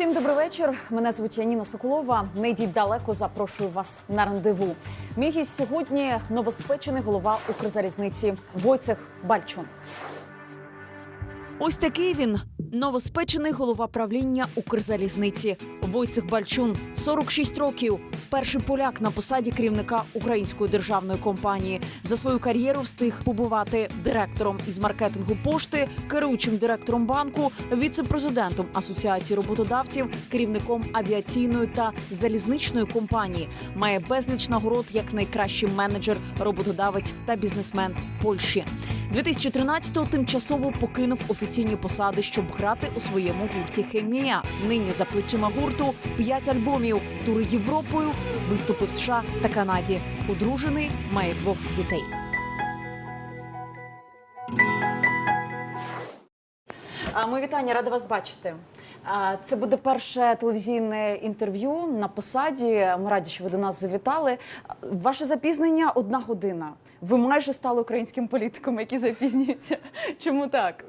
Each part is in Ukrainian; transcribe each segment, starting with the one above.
Всім добрий вечір. Мене звуть Яніна Соколова. Не йдіть далеко. Запрошую вас на рандеву. Мій гість сьогодні новоспечений голова Укрзалізниці Войцех Бальчун. Ось такий він новоспечений голова правління Укрзалізниці Войцех Бальчун, 46 років. Перший поляк на посаді керівника української державної компанії за свою кар'єру встиг побувати директором із маркетингу пошти, керуючим директором банку, віце-президентом асоціації роботодавців, керівником авіаційної та залізничної компанії. Має безліч нагород як найкращий менеджер, роботодавець та бізнесмен Польщі. 2013-го тимчасово покинув офіційні посади, щоб грати у своєму гурті Хемія. Нині за плечима гурту п'ять альбомів, тури Європою, виступи в США та Канаді. Одружений, має двох дітей. Мої вітання, рада вас бачити. Це буде перше телевізійне інтерв'ю на посаді. Ми раді, що ви до нас завітали. Ваше запізнення одна година. Ви майже стали українським політиком, який запізнюється. Чому так?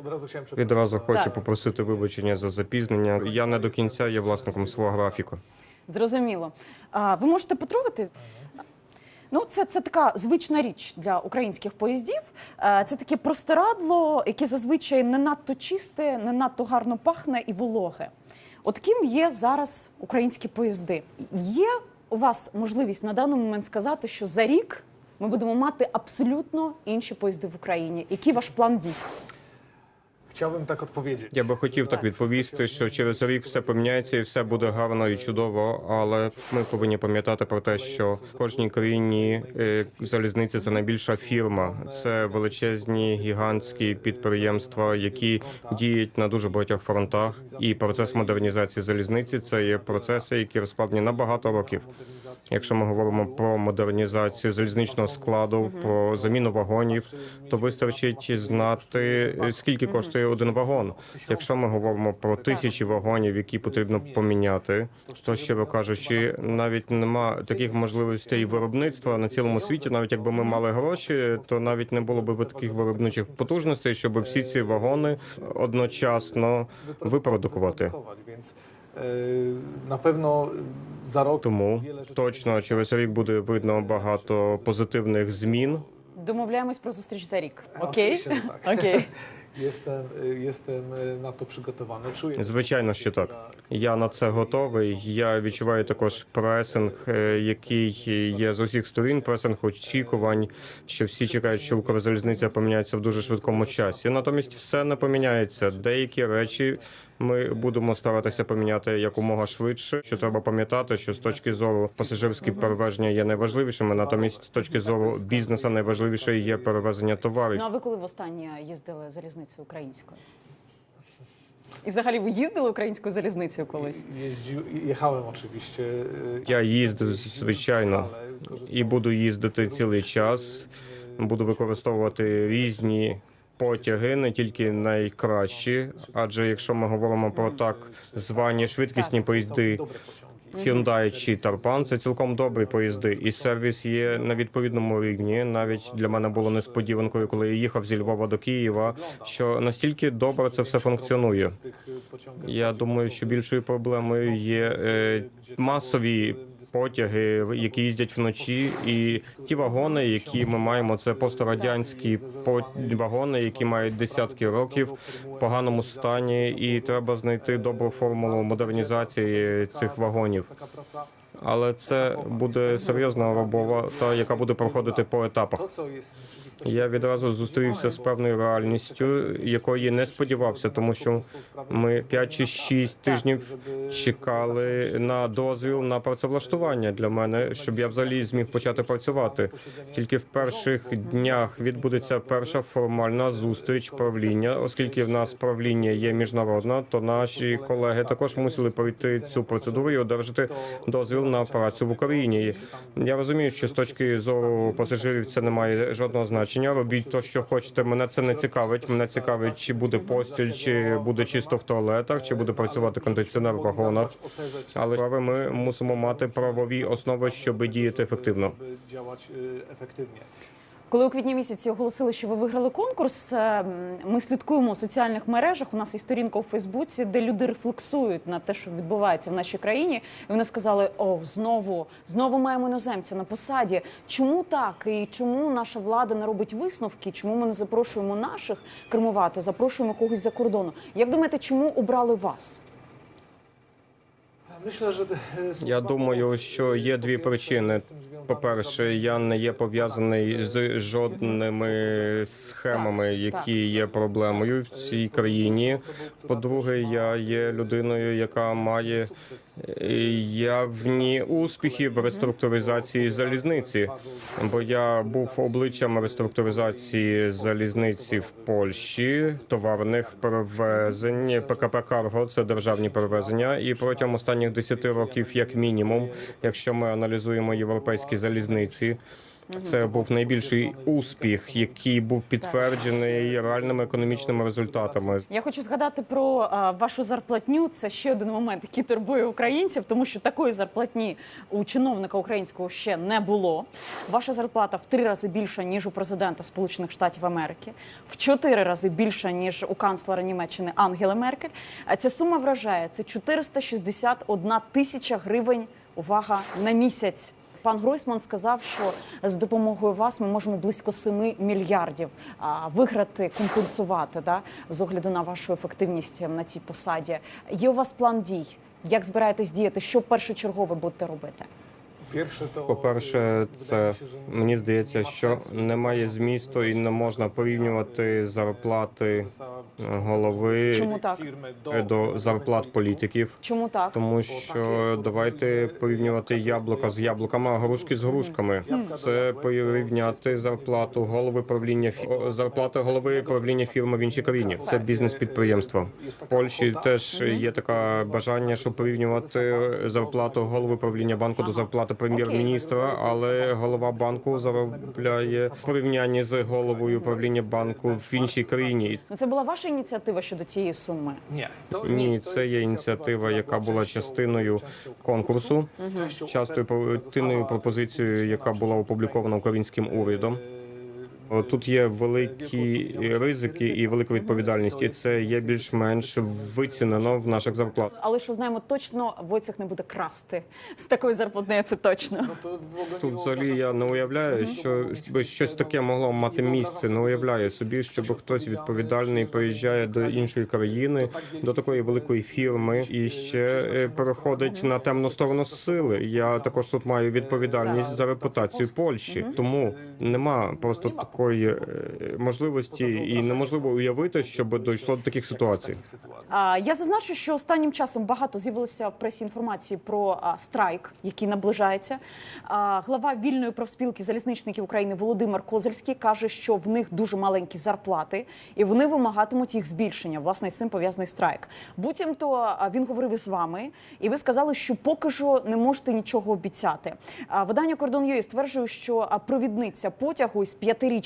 Одразу chciałem przeprosić. Відразу хочу Так. попросити вибачення за запізнення. Я не до кінця є власником свого графіку. Зрозуміло. А, Ви можете потрогати? Ну, це, це така звична річ для українських поїздів. Це таке простирадло, яке зазвичай не надто чисте, не надто гарно пахне і вологе. От ким є зараз українські поїзди? Є у вас можливість на даний момент сказати, що за рік ми будемо мати абсолютно інші поїзди в Україні. Який ваш план дій? Chciałbym tak odpowiedzieć. Я би хотів так відповісти, що через рік все поміняється і все буде гарно і чудово. Але ми повинні пам'ятати про те, що в кожній країні е, залізниця це найбільша фірма. Це величезні гігантські підприємства, які діють на дуже багатьох фронтах. І процес модернізації залізниці це є процеси, які розкладені на багато років. Якщо ми говоримо про модернізацію залізничного складу, про заміну вагонів, то вистачить знати скільки коштує один вагон. Якщо ми говоримо про тисячі вагонів, які потрібно поміняти, то щиро кажучи, навіть нема таких можливостей виробництва на цілому світі. Навіть якби ми мали гроші, то навіть не було б таких виробничих потужностей, щоб всі ці вагони одночасно випродукувати. Pewno za rok Тому точно через рік буде видно багато позитивних змін. Домовляємось про зустріч за рік. Окей? Окей. Звичайно, що так. Я на це готовий. Я відчуваю також пресинг, е, який є з усіх сторін. Пресинг очікувань, що всі чекають, що Укрзалізниця поміняється в дуже швидкому часі. Натомість все не поміняється. Деякі речі ми будемо старатися поміняти якомога швидше. Що треба пам'ятати, що з точки зору пасажирські перевезення є найважливішими. Натомість, з точки зору бізнесу, найважливіше є перевезення товарів. Ну а ви коли востаннє їздили залізницею українською? І взагалі ви їздили українською залізницею колись? Jeździł, jechałem e, Я їздив звичайно і буду їздити цілий час. Буду використовувати різні потяги, не тільки найкращі. Адже якщо ми говоримо про так звані швидкісні поїзди. Hyundai чи Тарпан це цілком добрі поїзди, і сервіс є на відповідному рівні. Навіть для мене було несподіванкою, коли я їхав зі Львова до Києва, що настільки добре це все функціонує. Я думаю, що більшою проблемою є е, масові потяги, які їздять вночі, і ті вагони, які ми маємо, це пострадянські по- вагони, які мають десятки років в поганому стані, і треба знайти добру формулу модернізації цих вагонів. Але це буде серйозна робота, яка буде проходити по етапах. Я відразу зустрівся з певною реальністю, якої не сподівався, тому що ми 5 чи 6 тижнів чекали на дозвіл на працевлаштування для мене, щоб я взагалі зміг почати працювати. Тільки в перших днях відбудеться перша формальна зустріч правління, оскільки в нас правління є міжнародна, то наші колеги також мусили пройти цю процедуру і одержати дозвіл на працю в Україні. Я розумію, що з точки зору пасажирів це не має жодного значення. Робіть то, що хочете. Мене це не цікавить. Мене цікавить, чи буде постіль, чи буде чисто в туалетах, чи буде працювати кондиціонер в вагонах. Але ми мусимо мати правові основи, щоб діяти ефективно. Коли у квітні місяці оголосили, що ви виграли конкурс, е, ми слідкуємо у соціальних мережах. У нас є сторінка у Фейсбуці, де люди рефлексують на те, що відбувається в нашій країні. І вони сказали: О, знову, знову маємо іноземця на посаді. Чому так? І чому наша влада не робить висновки? Чому ми не запрошуємо наших кермувати, запрошуємо когось за кордону? Як думаєте, чому обрали вас? Я думаю, що є дві причини. По-перше, я не є пов'язаний з жодними схемами, які є проблемою в цій країні. По-друге, я є людиною, яка має е, явні успіхи в реструктуризації залізниці. Бо я був обличчям реструктуризації залізниці в Польщі, товарних перевезень. ПКП Карго це державні перевезення. І протягом останніх 10 років, як мінімум, якщо ми аналізуємо європейські залізниці. Це був найбільший успіх, який був підтверджений реальними економічними результатами. Я хочу згадати про вашу зарплатню. Це ще один момент, який турбує українців, тому що такої зарплатні у чиновника українського ще не було. Ваша зарплата в три рази більша ніж у президента Сполучених Штатів Америки, в чотири рази більша ніж у канцлера Німеччини Ангели Меркель. Ця сума вражає це 461 тисяча гривень. Увага на місяць. Пан Гройсман сказав, що з допомогою вас ми можемо близько 7 мільярдів виграти, компенсувати да, з огляду на вашу ефективність на цій посаді. Є у вас план дій? Як збираєтесь діяти? Що першочергове будете робити? To, По-перше, це мені здається, що немає змісту і не можна порівнювати зарплати голови Чому так? до зарплат політиків. Чому так? Тому що давайте порівнювати яблука з яблуками, а грушки з грушками. Це порівняти зарплату голови правління зарплати голови правління фірми в іншій країні. Це бізнес-підприємство. В Польщі теж є таке бажання, щоб порівнювати зарплату голови правління банку до зарплати прем'єр-міністра, але голова банку заробляє в порівнянні з головою управління банку в іншій країні. Ну, Це була ваша ініціатива щодо цієї суми. Ні, це є ініціатива, яка була частиною конкурсу, частою частиною пропозицією, яка була опублікована українським урядом. Е, Тут є великі ризики і велика відповідальність, і це є більш-менш вицінено в наших зарплатах. Але що знаємо точно, Войцех не буде красти з такою зарплатнею. Це точно. ogóle Тут взагалі я не уявляю, що щоб щось таке могло мати місце. Не уявляю собі, щоб хтось відповідальний приїжджає до іншої країни, до такої великої фірми і ще е, переходить на темну сторону сили. Я також тут маю відповідальність за репутацію Польщі, тому нема просто такої е, можливості і неможливо уявити, щоб дійшло до таких ситуацій. я зазначу, що останнім часом багато з'явилося в пресі інформації про страйк, який наближається. Глава вільної профспілки залізничників України Володимир Козельський каже, що в них дуже маленькі зарплати, і вони вимагатимуть їх збільшення. Власне, з цим пов'язаний страйк. Буцімто він говорив із вами, і ви сказали, що поки що не можете нічого обіцяти. Видання Кордон стверджує, що провідниця потягу із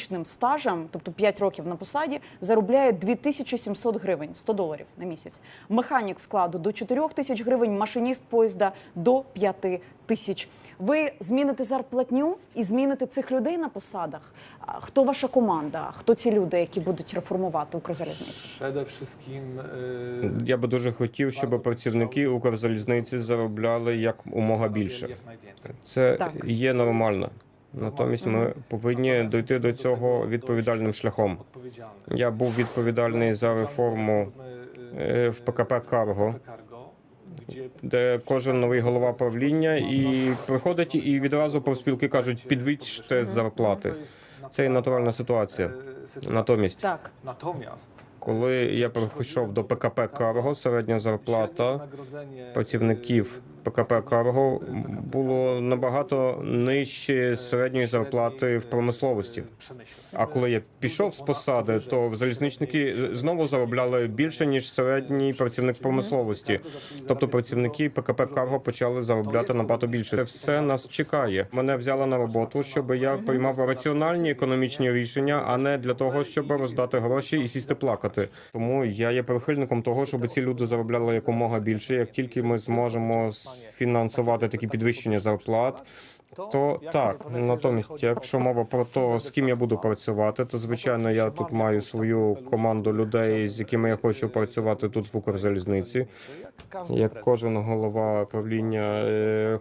п'ятирічним стажем, тобто 5 років на посаді, заробляє 2700 гривень, 100 доларів на місяць. Механік складу до 4 тисяч гривень, машиніст поїзда до 5 тисяч. Ви зміните зарплатню і зміните цих людей на посадах. Хто ваша команда? Хто ці люди, які будуть реформувати Укрзалізницю? Wszystkim Я би дуже хотів, щоб працівники Укрзалізниці заробляли як умога більше. Це Так. є нормально. Натомість ми повинні дойти до цього відповідальним шляхом. Я був відповідальний за реформу е, в ПКП Карго. Де кожен новий голова правління і приходить і відразу профспілки кажуть, підвищте зарплати. Це є натуральна ситуація. Натомість, Так. Коли я прийшов до ПКП Карго, середня зарплата працівників ПКП Карго було набагато нижче середньої зарплати в промисловості. А коли я пішов з посади, то залізничники знову заробляли більше ніж середній працівник промисловості. Тобто працівники ПКП Карго почали заробляти набагато більше. Це все нас чекає. Мене взяли на роботу, щоб я приймав раціональні економічні рішення, а не для того, щоб роздати гроші і сісти плакати. Тому я є прихильником того, щоб ці люди заробляли якомога більше. Як тільки ми зможемо фінансувати такі підвищення зарплат. То так, натомість, якщо мова про те, з ким я буду працювати, то звичайно я тут маю свою команду людей, з якими я хочу працювати тут в Укрзалізниці. Як кожен голова правління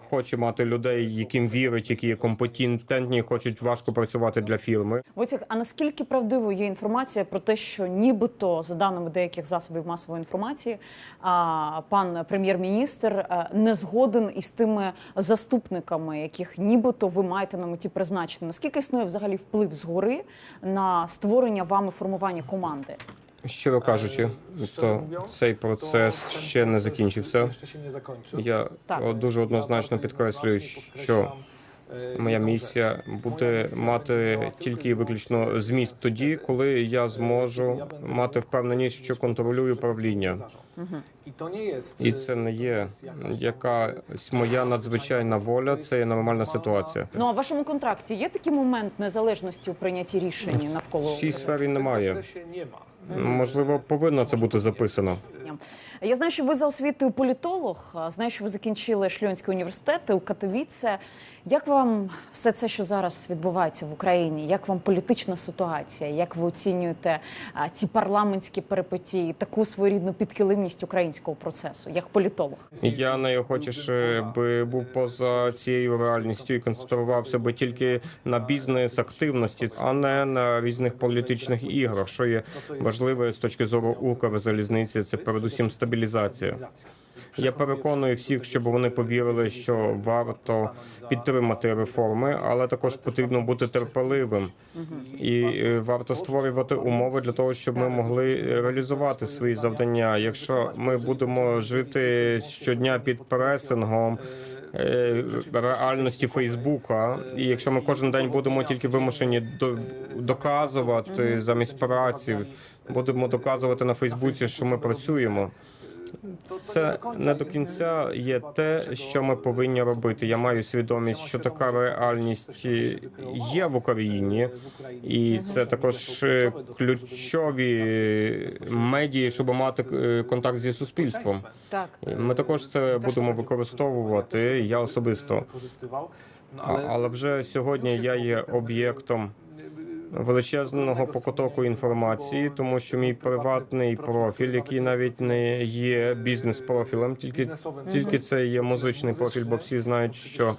хоче мати людей, яким вірить, які є компетентні, хочуть важко працювати для фірми. Войцех, а наскільки правдивою є інформація про те, що нібито за даними деяких засобів масової інформації, а, пан прем'єр-міністр е, не згоден із тими заступниками, яких нібито ви маєте на меті призначити? Наскільки існує взагалі вплив згори на створення вами формування команди? Щиро кажучи, то цей процес ще не закінчився. Я Так. дуже однозначно підкреслюю, що моя місія буде мати тільки і виключно зміст тоді, коли я зможу мати впевненість, що контролюю правління. І це не є якась моя надзвичайна воля, це є нормальна ситуація. Ну а в вашому контракті є такий момент незалежності у прийнятті рішень навколо В цій сфері немає. Можливо, повинно це бути записано. Я знаю, що ви за освітою політолог. Знаю, що ви закінчили Шльонський університет у Катовіце. Як вам все це, що зараз відбувається в Україні? Як вам політична ситуація? Як ви оцінюєте а, ці парламентські перипетії, таку своєрідну підкилимність українського процесу, як політолог? Я найохочіше би був поза цією реальністю і концентрувався би тільки на бізнес активності, а не на різних політичних іграх. Що є важливе з точки зору Укрзалізниці, це передусім стабілізація. Я переконую всіх, щоб вони повірили, що варто підтримати реформи, але також потрібно бути терпеливим і е, варто створювати умови для того, щоб ми могли реалізувати свої завдання. Якщо ми будемо жити щодня під пресингом. е, Реальності Фейсбука, і якщо ми кожен день будемо тільки вимушені до- доказувати замість праці, будемо доказувати на Фейсбуці, що ми працюємо. Це не до кінця є те, що ми повинні робити. Я маю свідомість, що така реальність є в Україні, і це також ключові медії, щоб мати е, контакт зі суспільством. Ми також це будемо використовувати. Я особисто, але вже сьогодні я є об'єктом величезного потоку інформації, тому що мій приватний профіль, який навіть не є бізнес-профілем, тільки biznesowym тільки це є музичний профіль, бо всі знають, що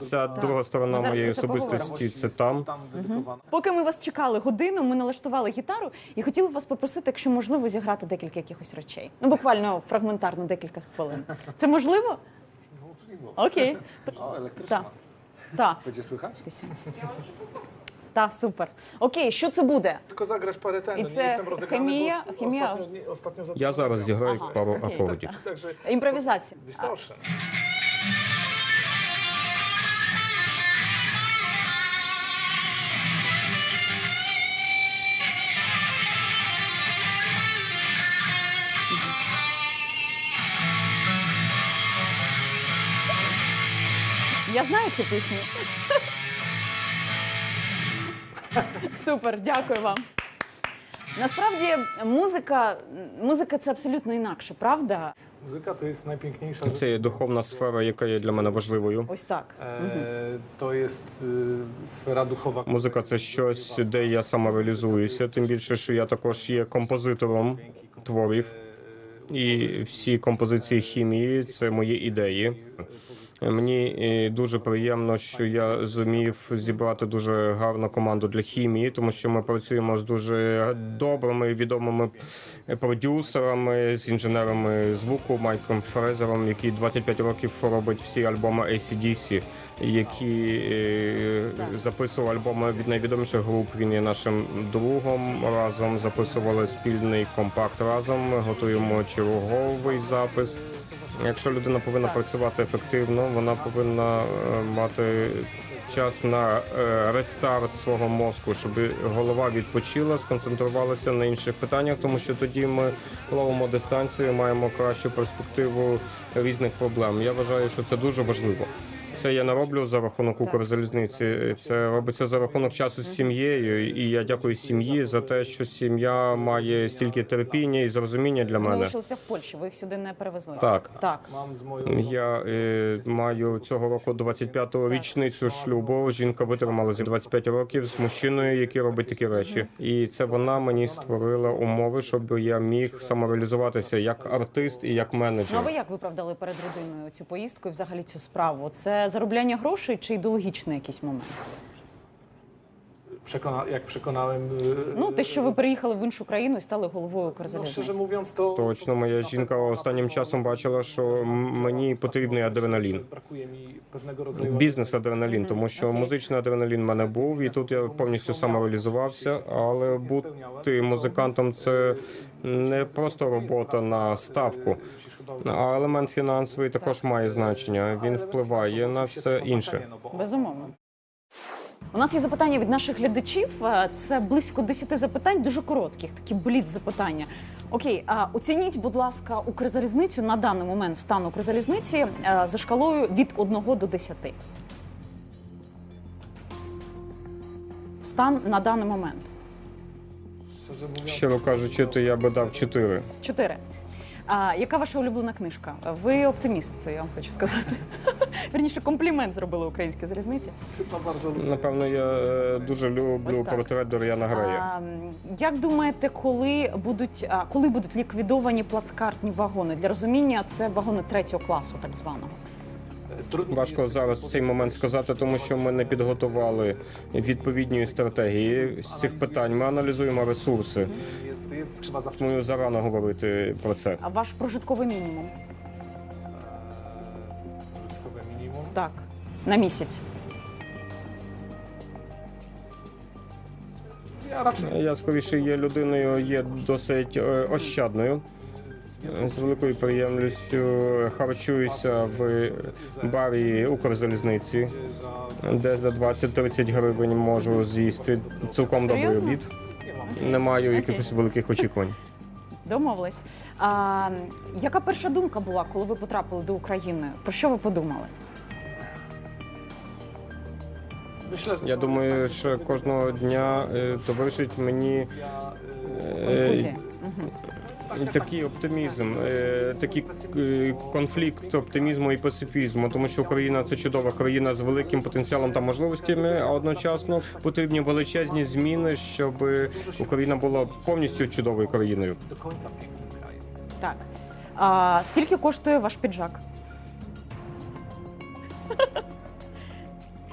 ця друга сторона моєї особистості це там. tam. Поки ми вас чекали годину, ми налаштували гітару і хотіли б вас попросити, якщо можливо, зіграти декілька якихось речей. Ну буквально фрагментарно декілька хвилин. Це можливо? Możliwe. Окей. Elektryczna. Так. Так. Będzie słychać? Та, супер. Окей, що це буде? Ten. I nie це nie, ostatnio Я зараз зіграю Ага, пару окей. акордів. Імпровізація. Я знаю цю пісню. Супер, дякую вам. Насправді музика, музика це абсолютно інакше, правда? To jest najpiękniejsza rzecz. Це є духовна сфера, яка є для мене важливою. Ось так. E, to jest y, sfera duchowa. Музика це щось, де я самореалізуюся. Тим більше, що я також є композитором творів, і всі композиції хімії це мої ідеї. Мені е, дуже приємно, що я зумів зібрати дуже гарну команду для хімії, тому що ми працюємо з дуже добрими відомими продюсерами, з інженерами звуку Майком Фрезером, який 25 років робить всі альбоми ACDC, які е, записував альбоми від найвідоміших груп. Він є нашим другом. Разом записували спільний компакт. Разом ми готуємо черговий запис. Якщо людина повинна працювати ефективно, вона повинна е, мати час на е, рестарт свого мозку, щоб голова відпочила, сконцентрувалася на інших питаннях, тому що тоді ми ловимо дистанцію, маємо кращу перспективу різних проблем. Я вважаю, що це дуже важливо. Це я не роблю за рахунок Укрзалізниці. Це робиться за рахунок часу з сім'єю. І я дякую сім'ї за те, що сім'я має стільки терпіння і зрозуміння для мене. лишилися в Польщі, ви їх сюди не перевезли. Так. Так. Я е, маю цього року 25-ту річницю шлюбу. Жінка витримала за 25 років з мужчиною, який робить такі речі, і це вона мені створила умови, щоб я міг самореалізуватися як артист і як Ну, а ви як виправдали перед родиною цю поїздку і взагалі цю справу? Це заробляння грошей чи ідеологічний якийсь момент? Przekona, jak przekonałem. y, Ну, те, що ви переїхали в іншу країну і стали головою no, Укрзалізниці. szczerze mówiąc, to. Точно, моя жінка останнім часом бачила, що мені потрібний адреналін. Brakuje mi pewnego rodzaju. Бізнес адреналін, тому що музичний адреналін в мене був, і тут я повністю самореалізувався. Але бути музикантом це не просто робота на ставку. А елемент фінансовий також має значення. Він впливає на все інше. Безумовно. У нас є запитання від наших глядачів. Е, Це близько 10 запитань, дуже коротких, такі бліц запитання. Окей, а оцініть, будь ласка, Укрзалізницю на даний момент стан Укрзалізниці е, за шкалою від 1 до 10. Стан на даний момент. Щиро кажучи, то я би дав 4. 4. А, яка ваша улюблена книжка? Ви оптиміст, це я вам хочу сказати. Верніше, комплімент зробили українській залізниці. Напевно, я е, дуже люблю так. портрет Доріана Грея. Як думаєте, коли будуть, коли будуть ліквідовані плацкартні вагони? Для розуміння, це вагони третього класу, так званого. Важко зараз в цей момент сказати, тому що ми не підготували відповідні стратегії з цих питань. Ми аналізуємо ресурси. Тому зарано говорити про це. А ваш прожитковий мінімум? Так, на місяць. Я скоріше є людиною, є досить е, ощадною. З великою приємністю харчуюся в барі Укрзалізниці, де за 20-30 гривень можу з'їсти цілком добрий обід. Не маю якихось великих очікувань. Домовились. А, яка перша думка була, коли ви потрапили до України? Про що ви подумали? Я думаю, що кожного дня е, товаришить мені е, такий оптимізм, е, такий е, конфлікт оптимізму і пацифізму, тому що Україна це чудова країна з великим потенціалом та можливостями, а одночасно потрібні величезні зміни, щоб Україна була повністю чудовою країною. Так. А, скільки коштує ваш піджак?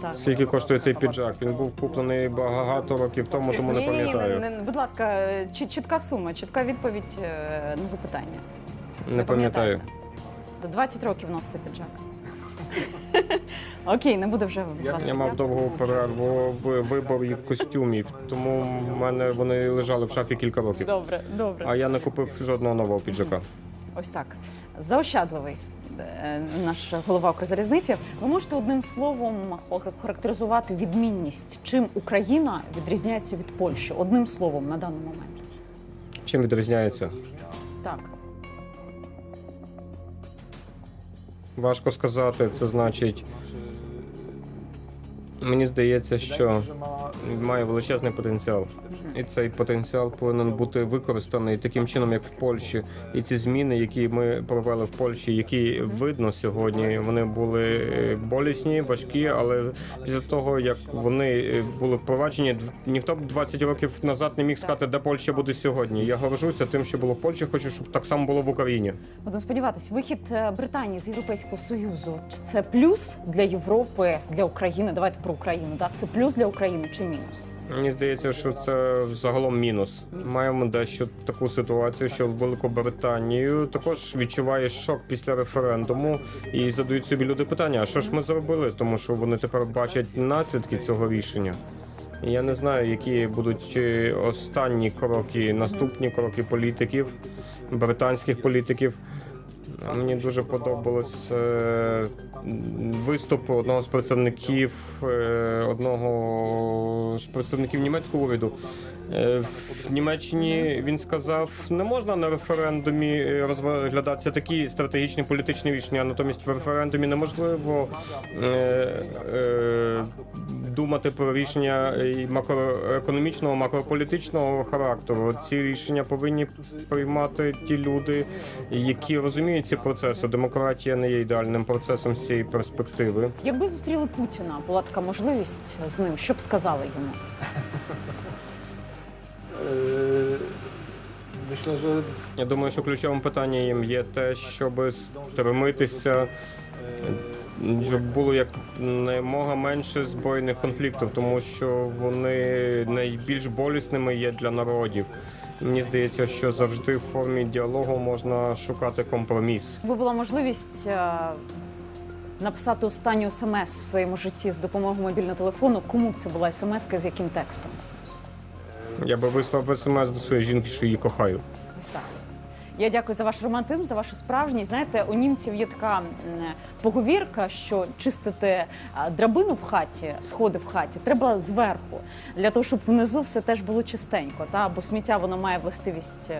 Так. Скільки коштує цей піджак? Він був куплений багато років тому, тому не Ні, ні, ні, пам'ятаю. не, не, будь ласка, чіт- чітка сума, чітка відповідь е, на запитання. Не пам'ятаю. До 20 років носите піджак. Окей, не буду вже з вас. Я мав довгу перерву в виборі костюмів, тому в мене вони лежали в шафі кілька років. Добре, добре. А я не купив жодного нового піджака. Ось так. Заощадливий наш голова Укрзалізниці. Ви можете одним словом характеризувати відмінність, чим Україна відрізняється від Польщі? Одним словом на даний момент. Чим відрізняється? Так. Важко сказати. Це значить, Мені здається, що має величезний потенціал, і цей потенціал повинен бути використаний таким чином, як в Польщі. І ці зміни, які ми провели в Польщі, які видно сьогодні, вони були е, болісні, важкі, але після того як вони е, були впроваджені, ніхто б 20 років назад не міг сказати, де Польща буде сьогодні. Я горжуся тим, що було в Польщі. Хочу, щоб так само було в Україні. Будемо сподіватися, вихід е, Британії з Європейського Союзу чи це плюс для Європи, для України. Давайте про Україну. Так, це плюс для України чи мінус? Мені здається, що це загалом мінус. Маємо дещо таку ситуацію, що Великобританію також відчуває шок після референдуму і задають собі люди питання: а що ж ми зробили? Тому що вони тепер бачать наслідки цього рішення. Я не знаю, які будуть е, останні кроки, наступні кроки політиків, британських політиків. Мені дуже подобалось е, виступ одного з представників е, одного з представників німецького уряду. Е, В Німеччині він сказав, не можна на референдумі е, розглядатися такі стратегічні політичні рішення. Натомість в референдумі неможливо е, е, думати про рішення макроекономічного, макрополітичного характеру. Ці рішення повинні приймати ті люди, які розуміють ці процеси. Демократія не є ідеальним процесом з цієї перспективи. Якби зустріли Путіна, була така можливість з ним, що б сказали йому? Myślę, że Я думаю, що ключовим питанням є те, щоб стремитися, e, щоб було як немога менше збройних конфліктів, тому що вони найбільш болісними є для народів. Мені здається, що завжди в формі діалогу можна шукати компроміс. Якби була можливість е, написати останню смс в своєму житті з допомогою мобільного телефону, кому б це була смс з яким текстом? Я би вислав смс до своєї жінки, що її кохаю. Ось так. Я дякую за ваш романтизм, за вашу справжність. Знаєте, у німців є така м, поговірка, що чистити а, драбину в хаті, сходи в хаті, треба зверху, для того, щоб внизу все теж було чистенько. Та бо сміття воно має властивість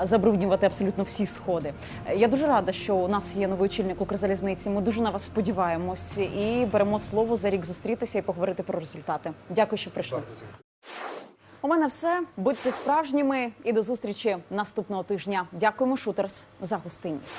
а, забруднювати абсолютно всі сходи. Е, Я дуже рада, що у нас є новий очільник Укрзалізниці. Ми дуже на вас сподіваємось і беремо слово за рік зустрітися і поговорити про результати. Дякую, що прийшли. У мене все. Будьте справжніми і до зустрічі наступного тижня. Дякуємо, Шутерс, за гостинність.